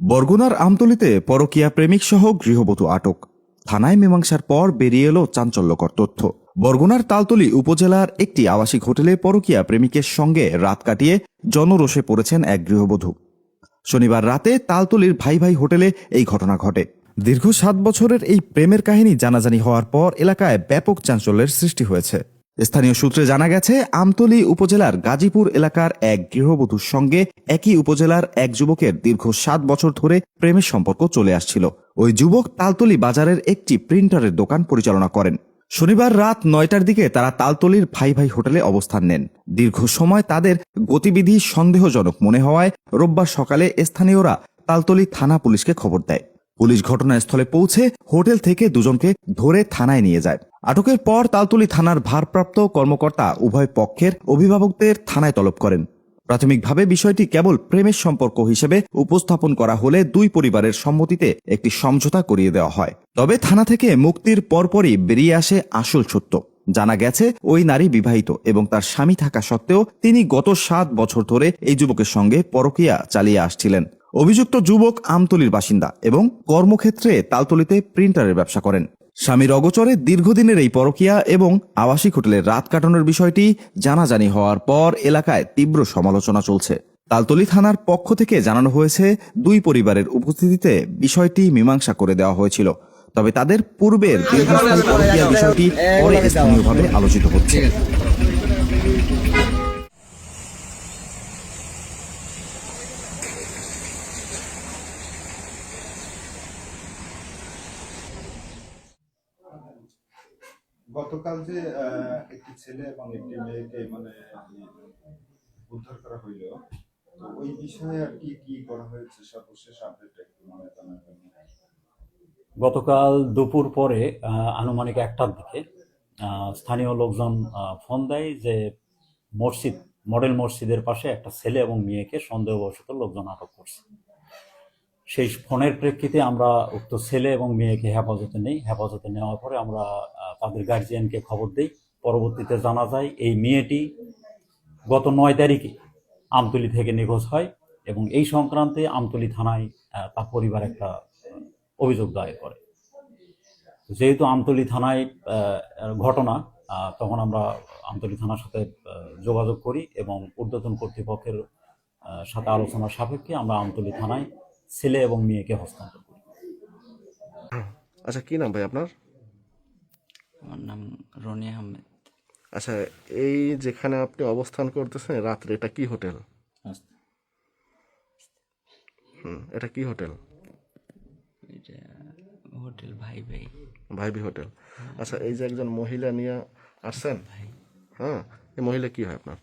বরগুনার আমতলিতে পরকীয়া প্রেমিক সহ গৃহবধূ আটক। থানায় মীমাংসার পর বেরিয়ে এলো চাঞ্চল্যকর তথ্য। বরগুনার তালতলি উপজেলার একটি আবাসিক হোটেলে পরকীয়া প্রেমিকের সঙ্গে রাত কাটিয়ে জনরোষে পড়েছেন এক গৃহবধূ। শনিবার রাতে তালতলির ভাই ভাই হোটেলে এই ঘটনা ঘটে। দীর্ঘ সাত বছরের এই প্রেমের কাহিনী জানাজানি হওয়ার পর এলাকায় ব্যাপক চাঞ্চল্যের সৃষ্টি হয়েছে। স্থানীয় সূত্রে জানা গেছে, আমতলী উপজেলার গাজীপুর এলাকার এক গৃহবধূর সঙ্গে একই উপজেলার এক যুবকের দীর্ঘ সাত বছর ধরে প্রেমের সম্পর্ক চলে আসছিল। ওই যুবক তালতলি বাজারের একটি প্রিন্টারের দোকান পরিচালনা করেন। শনিবার রাত নয়টার দিকে তারা তালতলির ভাই ভাই হোটেলে অবস্থান নেন। দীর্ঘ সময় তাদের গতিবিধি সন্দেহজনক মনে হওয়ায় রোববার সকালে স্থানীয়রা তালতলি থানা পুলিশকে খবর দেয়। পুলিশ ঘটনাস্থলে পৌঁছে হোটেল থেকে দুজনকে ধরে থানায় নিয়ে যায়। আটকের পর তালতলি থানার ভারপ্রাপ্ত কর্মকর্তা উভয় পক্ষের অভিভাবকদের থানায় তলব করেন। প্রাথমিকভাবে বিষয়টি কেবল প্রেমের সম্পর্ক হিসেবে উপস্থাপন করা হলে দুই পরিবারের সম্মতিতে একটি সমঝোতা করিয়ে দেওয়া হয়। তবে থানা থেকে মুক্তির পরপরই বেরিয়ে আসে আসল সত্য। জানা গেছে, ওই নারী বিবাহিত এবং তার স্বামী থাকা সত্ত্বেও তিনি গত সাত বছর ধরে এই যুবকের সঙ্গে পরকিয়া চালিয়ে আসছিলেন। অভিযুক্ত যুবক আমতলির বাসিন্দা এবং কর্মক্ষেত্রে তালতলিতে প্রিন্টারের ব্যবসা করেন। স্বামীর অগোচরে দীর্ঘদিনের এই পরকিয়া এবং আবাসিক হোটেলে রাত কাটানোর বিষয়টি জানাজানি হওয়ার পর এলাকায় তীব্র সমালোচনা চলছে। তালতলি থানার পক্ষ থেকে জানানো হয়েছে, দুই পরিবারের উপস্থিতিতে বিষয়টি মীমাংসা করে দেওয়া হয়েছিল। তবে তাদের পূর্বের দীর্ঘস্থায়ী বিষয়টি পরে স্থানীয়ভাবে আলোচিত হচ্ছে। গতকাল যে একটি ছেলে এবং একটি মেয়েকে মানে উদ্ধার করা হইল, তো ওই বিষয়ে আর কি কি করা হয়েছে? সর্বশেষ আপডেট একটু মানে গতকাল দুপুর পরে আনুমানিক একটার দিকে স্থানীয় লোকজন ফোন দেয় যে মসজিদ, মডেল মসজিদের পাশে একটা ছেলে এবং মেয়েকে সন্দেহবশত লোকজন আটক করছে। সেই ফোনের প্রেক্ষিতে আমরা উক্ত ছেলে এবং মেয়েকে হেফাজতে নেই। হেফাজতে নেওয়ার পরে আমরা তাদের গার্জিয়ানকে খবর দিই। পরবর্তীতে জানা যায়, এই মেয়েটি গত নয় তারিখে আমতলি থেকে নিখোঁজ হয় এবং এই সংক্রান্তে আমতলি থানায় তার পরিবার একটা অভিযোগ দায়ের করে। যেহেতু আমতলি থানায় ঘটনা তখন আমরা আমতলি থানার সাথে যোগাযোগ করি এবং ঊর্ধ্বতন কর্তৃপক্ষের সাথে আলোচনার সাপেক্ষে আমরা আমতলি থানায় ছেলে এবং মেয়েকে হস্তান্তর করি। আচ্ছা কি নাম ভাই আপনার? আমার নাম রনি আহমেদ। আচ্ছা এই যেখানে আপনি অবস্থান করতেছেন রাত্রে এটা কি হোটেল? হুম এটা কি হোটেল? এটা হোটেল ভাই ভাই ভাইবি হোটেল। আচ্ছা এই যে একজন মহিলা নিয়ে আসছেন? হ্যাঁ এই মহিলা কি হয় আপনার?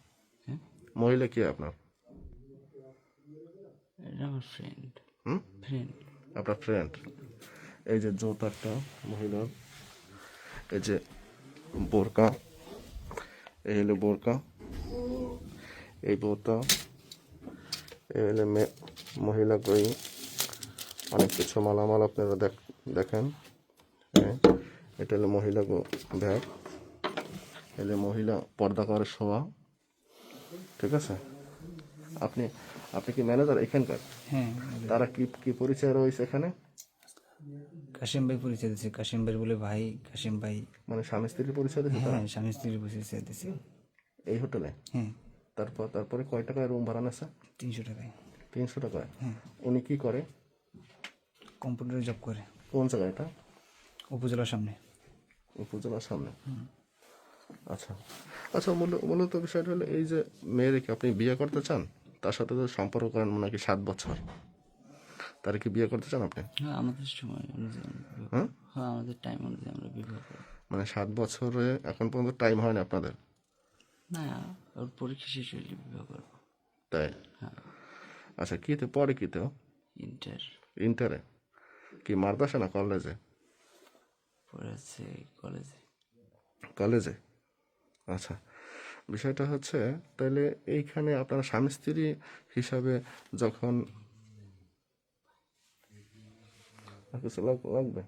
হ্যাঁ? মহিলা কি হয় আপনার? আমার ফ্রেন্ড হুম? ফ্রেন্ড আপনার ফ্রেন্ড এই যে জোতারটা মহিলার। এই যে বোরকা এই হলো বোরকা এই বোরকা এই হলো মে- মহিলা কই অনেক কিছু মালামাল আপনারা দেখ- দেখেন হ্যাঁ এটা হলো মহিলা গো- ব্যাগ এলে মহিলা পর্দা করে শোয়া ঠিক আছে? আপনি আপনি কি ম্যানেজার এখানকার? হ্যাঁ তারা কি কি পরিচয় রয়েছে এখানে? কাশিম ভাই পরিচয় দিচ্ছে কাশিম ভাই বলে ভাই কাশিম ভাই। মানে স্বামী স্ত্রীর পরিচয় দিয়েছে হ্যাঁ স্বামী স্ত্রীর পরিচয় দিচ্ছে এই হোটেলে? হ্যাঁ। তারপর তারপরে কয় টাকায় রুম ভাড়া নেছে? তিনশো টাকায়। তিনশো টাকায়? হ্যাঁ। উনি কি করে? কম্পিউটারে জব করে। কোন জায়গায় এটা? উপজেলার সামনে। উপজেলার সামনে? আচ্ছা। আচ্ছা মূল মূলত বিষয়টা হলো এই যে মেয়েদেরকে আপনি বিয়ে করতে চান? তার সাথে তো সম্পর্ক করেন মনে হয় কি সাত বছর? তার কি বিয়ে করতে চান আপনি? হ্যাঁ আমাদের সময় অনুযায়ী হ্যাঁ? হ্যাঁ আমাদের টাইম অনুযায়ী আমরা বিবাহ করব। মানে সাত বছরে এখন পর্যন্ত টাইম হয়নি আপনাদের? না ওর পরীক্ষা শেষ হইলে বিবাহ করব। তাই? হ্যাঁ। আচ্ছা কিতে পরে কিতে ইন্টার ইন্টারে কি মারদাসে না কলেজে পরে আছে কলেজে কলেজে আচ্ছা বিষয়টা হচ্ছে তাহলে এইখানে আপনার স্বামী স্ত্রী হিসাবে যখন আর কিছু লাগ- লাগবে